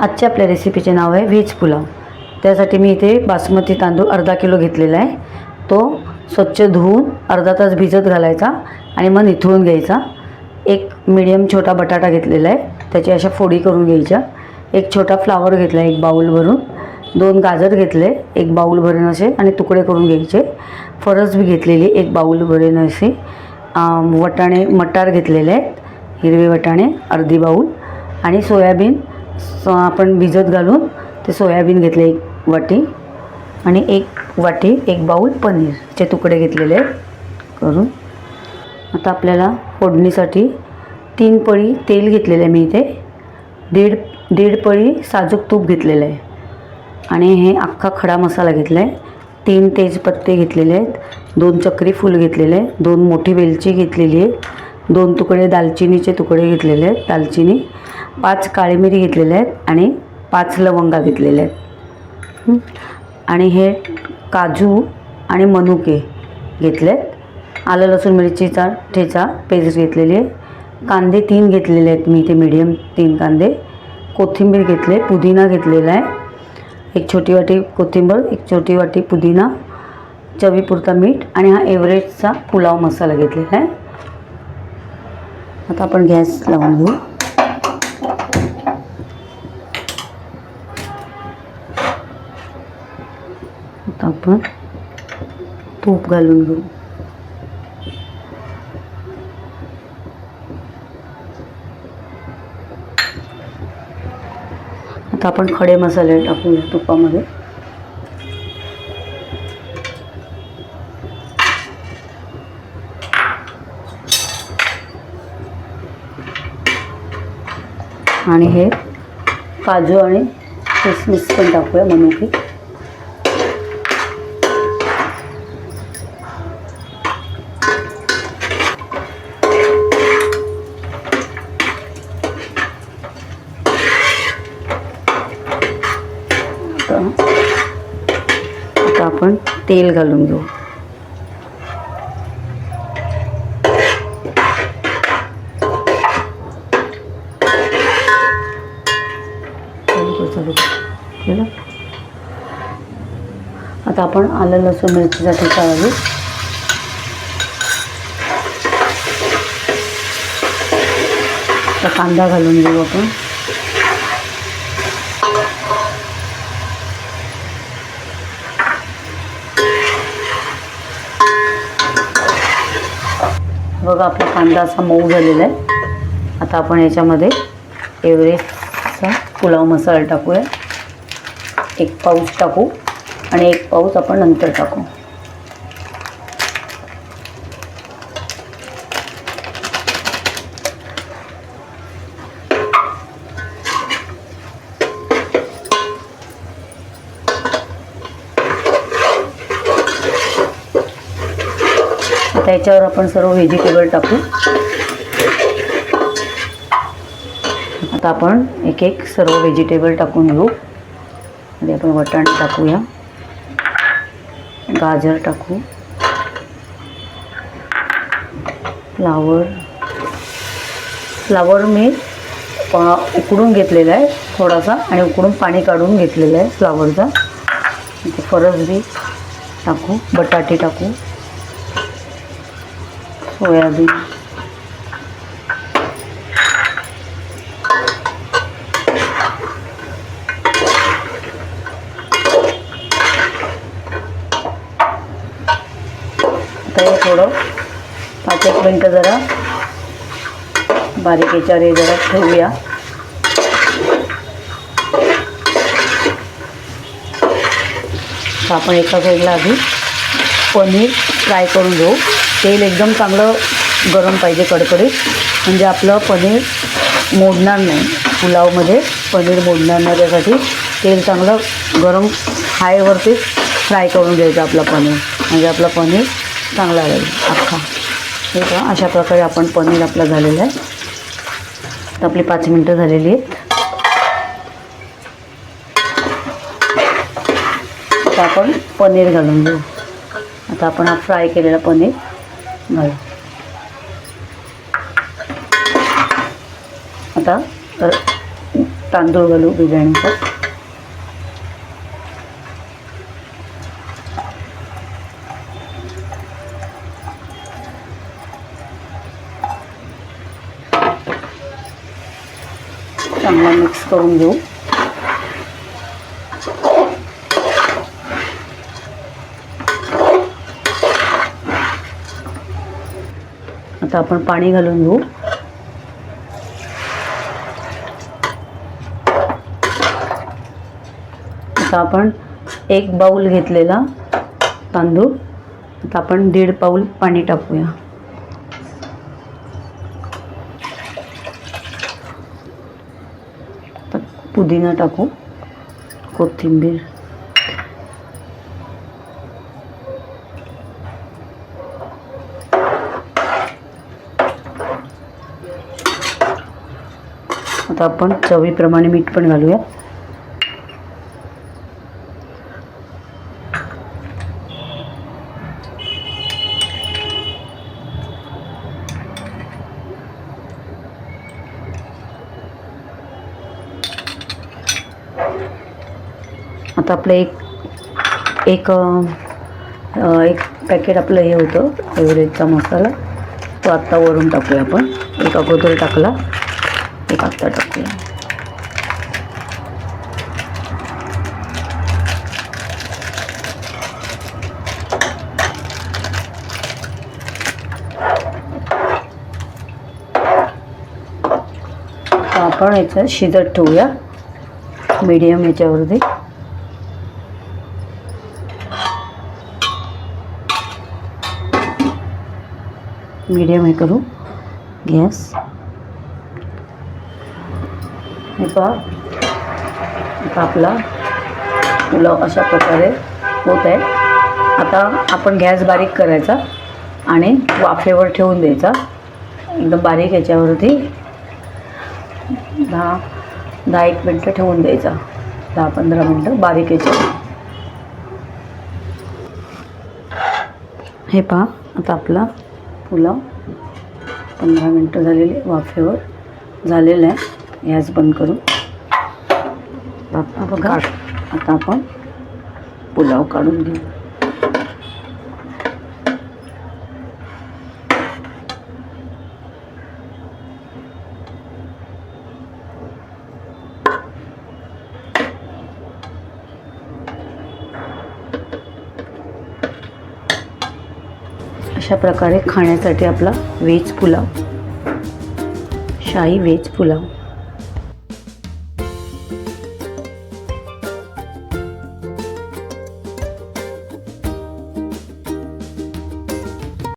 आजच्या आपल्या रेसिपीचे नाव आहे व्हेज पुलाव. त्यासाठी मी इथे बासमती तांदूळ अर्धा किलो घेतलेला आहे. तो स्वच्छ धुवून अर्धा तास भिजत घालायचा आणि मग निथळून घ्यायचा. एक मिडियम छोटा बटाटा घेतलेला आहे. त्याची अशा फोडी करून घ्यायच्या. एक छोटा फ्लावर घेतला एक बाऊल भरून. दोन गाजर घेतले एक बाऊल भरून असे आणि तुकडे करून घ्यायचे. फरस बी घेतलेली एक बाऊल भरून असे. वटाणे मटार घेतलेले आहेत. हिरवे वटाणे अर्धी बाऊल आणि सोयाबीन स आपण भिजत घालून ते सोयाबीन घेतले एक वाटी आणि एक वाटी एक बाऊल पनीरचे तुकडे घेतलेले आहेत करून. आता आपल्याला फोडणीसाठी तीन पळी तेल घेतलेलं आहे मी इथे. दीड दीड पळी साजूक तूप घेतलेलं आहे. आणि हे अख्खा खडा मसाला घेतला आहे. तीन तेजपत्ते घेतलेले आहेत. दोन चक्री फूल घेतलेले आहे दोन मोठी वेलची घेतलेली आहे दोन तुकडे दालचिनीचे तुकडे घेतलेले आहेत. दालचिनी पाच काळी मिरी घेतलेल्या आहेत आणि पाच लवंगा घेतलेल्या आहेत. आणि हे काजू आणि मनुके घेतलेत आलं लसूण मिरचीचा ठेचा पेस्ट घेतलेली आहे. कांदे तीन घेतलेले आहेत मी इथे मीडियम तीन कांदे. कोथिंबीर घेतले पुदिना घेतलेला आहे. एक छोटी वाटी कोथिंबीर एक छोटी वाटी पुदिना चवीपुरता मीठ आणि हा एव्हरेजचा पुलाव मसाला घेतलेला आहे. आता आपण गॅस लावून घेऊ. आता आपण तूप घालून घेऊ. आता आपण खडे मसाले टाकूया तुपामध्ये. आणि हे काजू आणि किसमिस पण टाकूया मनुके. असं आता आपण तेल घालून घेऊ. आता आपण आलं लसूण मिरची ठेचा घालू. कांदा घालून घेऊ आपण. बघा आपला कांदा असा मऊ झालेला आहे. आता आपण याच्यामध्ये एव्हरेस्टचा पुलाव मसाला टाकूया. एक पाऊच टाकू आणि एक पाऊच आपण नंतर टाकू. आता याच्यावर आपण सर्व व्हेजिटेबल टाकू. आता आपण एक एक सर्व व्हेजिटेबल टाकून घेऊ. आधी आपण वटाणे टाकूया. गाजर टाकू. फ्लावर. फ्लावर मी उकडून घेतलेला आहे थोडासा आणि उकडून पाणी काढून घेतलेलं आहे फ्लावरचा. इथे फरस बी टाकू बटाटे टाकू. सोयाबीन थोडं पाच एक मिनटं जरा। बारीक हे। जरा ठेवूया आपण पनीर। फ्राय करून घेऊ. तेल एकदम चांगलं गरम पाहिजे कडकडीत. म्हणजे आपलं पनीर मोडणार नाही. पुलावमध्ये पनीर मोडणार नाही त्यासाठी. तेल चांगलं गरम हायवरतीच फ्राय करून घ्यायचं आपलं पनीर. म्हणजे आपलं पनीर चांगला राहील अख्खा. ठीक आहे अशा प्रकारे आपण पनीर आपलं झालेलं आहे. तर आपली पाच मिनटं झालेली आहेत. तर आपण पनीर घालून घेऊ. आता आपण हा फ्राय केलेला पनीर. घालू आता तांदूळ घालू बिर्याणीचा. चांगला मिक्स करून घेऊ. आता आपण पाणी घालून घेऊ. आता आपण एक बाऊल घेतलेला तांदूळ. आता आपण दीड पाऊल पाणी टाकूया. पुदिना टाकू कोथिंबीर. आता आपण चवीप्रमाणे मीठ पण घालूया. आता आपलं एक एक एक पॅकेट आपलं हे होतं एव्हरेजचा मसाला. तो आत्ता वरून टाकूया आपण. एक अगोदर टाकला. एक आत्ता टाकूया आपण याचं शिजत ठेवूया. मीडियम याच्यावरती. मीडियम हे करू. गॅस. हे पहा आता आपला पुलाव अशा प्रकारे होत आहे. आता आपण गॅस बारीक करायचा आणि वाफेवर ठेवून द्यायचा. एकदम बारीक याच्यावरती दहा दहा एक मिनटं ठेवून द्यायचा. दहा पंधरा मिनटं बारीक याच्यावर. हे पहा आता आपला पुलाव पंधरा मिनटं झालेली वाफेवर झालेलं आहे. गॅस बंद करून आता बघा आता आपण पुलाव काढून घेऊ. अशा प्रकारे खाण्यासाठी आपला व्हेज पुलाव शाही व्हेज पुलाव.